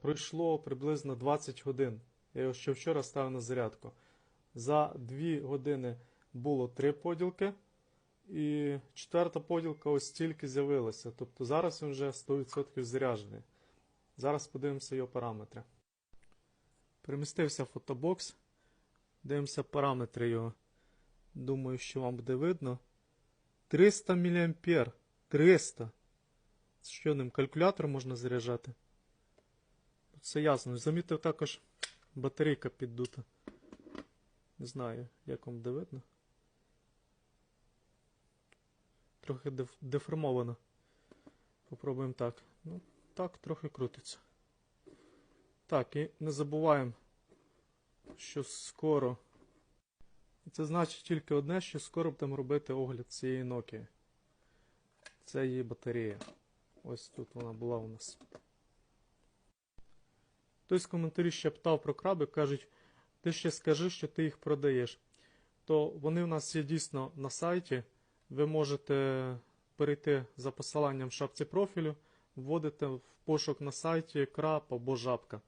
Пройшло приблизно 20 годин. Я його ще вчора ставив на зарядку. За 2 години було 3 поділки, і четверта поділка ось тільки з'явилася. Тобто зараз він вже 100% заряджений. Зараз подивимося його параметри. Перемістився в фотобокс. Дивимося параметри його. Думаю, що вам буде видно. 300 мА. 300. Що ним калькулятор можна заряджати? Це ясно. Замітив також батарейка піддута. Не знаю, як вам буде видно. Трохи деф- деформовано. Попробуємо так. Ну, так, трохи крутиться. Так, і не забуваємо, що скоро. Це значить тільки одне, що скоро будемо робити огляд цієї Nokia. Це її батарея. Ось тут вона була у нас. Хтось в коментарі ще питав про краби, кажуть, ти ще скажи, що ти їх продаєш. То вони у нас є дійсно на сайті. Ви можете перейти за посиланням в шапці профілю, вводите в пошук на сайті краб або жабка.